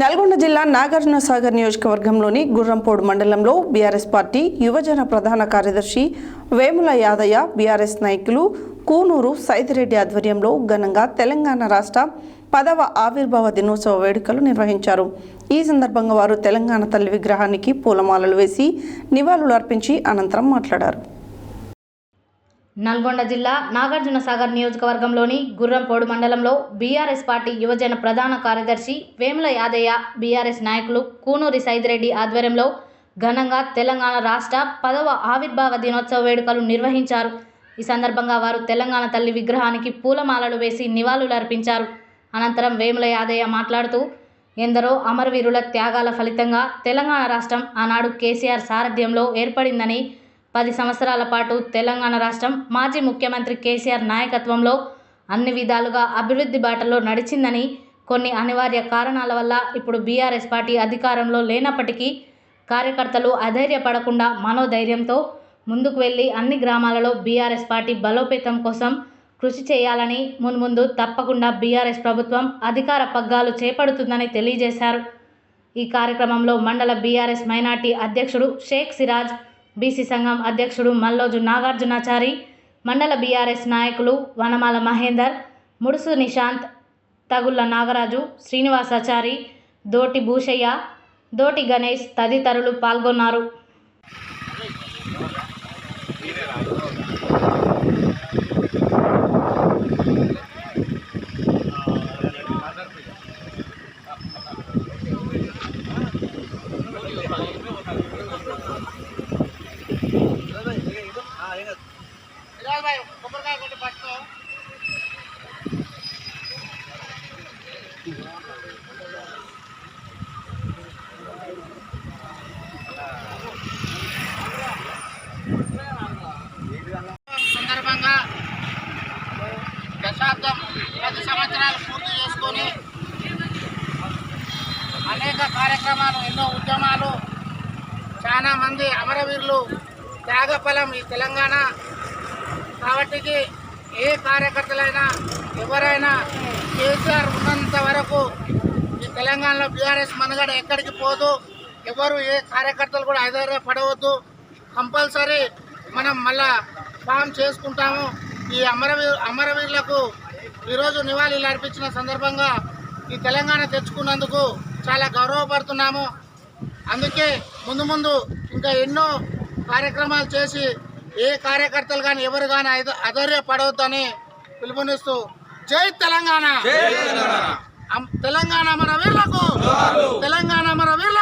నల్గొండ జిల్లా నాగార్జున సాగర్ నియోజకవర్గంలోని గుర్రంపోడు మండలంలో బీఆర్ఎస్ పార్టీ యువజన ప్రధాన కార్యదర్శి వేముల యాదయ్య బీఆర్ఎస్ నాయకులు కూనూరు సైదిరెడ్డి ఆధ్వర్యంలో ఘనంగా తెలంగాణ రాష్ట్ర పదవ ఆవిర్భావ దినోత్సవ వేడుకలు నిర్వహించారు. ఈ సందర్భంగా వారు తెలంగాణ తల్లి విగ్రహానికి పూలమాలలు వేసి నివాళులు అర్పించి అనంతరం మాట్లాడారు. నల్గొండ జిల్లా నాగార్జున సాగర్ నియోజకవర్గంలోని గుర్రంపోడు మండలంలో బీఆర్ఎస్ పార్టీ యువజన ప్రధాన కార్యదర్శి వేముల యాదయ్య బీఆర్ఎస్ నాయకులు కూనూరి సైదిరెడ్డి ఆధ్వర్యంలో ఘనంగా తెలంగాణ రాష్ట్ర పదవ ఆవిర్భావ దినోత్సవ వేడుకలు నిర్వహించారు. ఈ సందర్భంగా వారు తెలంగాణ తల్లి విగ్రహానికి పూలమాలలు వేసి నివాళులు అర్పించారు అనంతరం వేముల యాదయ్య మాట్లాడుతూ ఎందరో అమరవీరుల త్యాగాల ఫలితంగా తెలంగాణ రాష్ట్రం ఆనాడు కేసీఆర్ సారథ్యంలో ఏర్పడిందని పది సంవత్సరాల పాటు తెలంగాణ రాష్ట్రం మాజీ ముఖ్యమంత్రి కేసీఆర్ నాయకత్వంలో అన్ని విధాలుగా అభివృద్ధి బాటలో నడిచిందని కొన్ని అనివార్య కారణాల వల్ల ఇప్పుడు బీఆర్ఎస్ పార్టీ అధికారంలో లేనప్పటికీ కార్యకర్తలు అధైర్యపడకుండా మనోధైర్యంతో ముందుకు వెళ్ళి అన్ని గ్రామాలలో బీఆర్ఎస్ పార్టీ బలోపేతం కోసం కృషి చేయాలని మున్ముందు తప్పకుండా బీఆర్ఎస్ ప్రభుత్వం అధికార పగ్గాలు చేపడుతుందని తెలియజేశారు. ఈ కార్యక్రమంలో మండల బీఆర్ఎస్ మైనార్టీ అధ్యక్షుడు షేక్ సిరాజ్ బీసీ సంఘం అధ్యక్షుడు మల్లోజు నాగార్జునాచారి మండల బీఆర్ఎస్ నాయకులు వనమాల మహేందర్ ముడుసు నిశాంత్ తగుళ్ళ నాగరాజు శ్రీనివాసాచారి దోటి భూషయ్య దోటి గణేష్ తదితరులు పాల్గొన్నారు. సందర్భంగా దశాబ్దం పది సంవత్సరాలు పూర్తి చేసుకొని అనేక కార్యక్రమాలు ఎన్నో ఉద్యమాలు చాలా మంది అమరవీరులు త్యాగఫలం ఈ తెలంగాణ కాబట్టి ఏ కార్యకర్తలైనా ఎవరైనా కేసీఆర్ ఉన్నంత వరకు ఈ తెలంగాణలో బీఆర్ఎస్ మనగడ ఎక్కడికి పోదు. ఎవరు ఏ కార్యకర్తలు కూడా ఆధారపడవద్దు కంపల్సరీ మనం మళ్ళా ఫామ్ చేసుకుంటాము. ఈ అమరవీ అమరవీరులకు ఈరోజు నివాళులు అర్పించిన సందర్భంగా ఈ తెలంగాణ తెచ్చుకున్నందుకు చాలా గౌరవపడుతున్నాము. అందుకే ముందు ముందు ఇంకా ఎన్నో కార్యక్రమాలు చేసి ఏ కార్యకర్తలు కానీ ఎవరు గాని కానీ అధైర్యపడవద్దని పిలుపునిస్తూ జై తెలంగాణ. తెలంగాణ. మన వీరులకు. తెలంగాణ మన వీరులకు.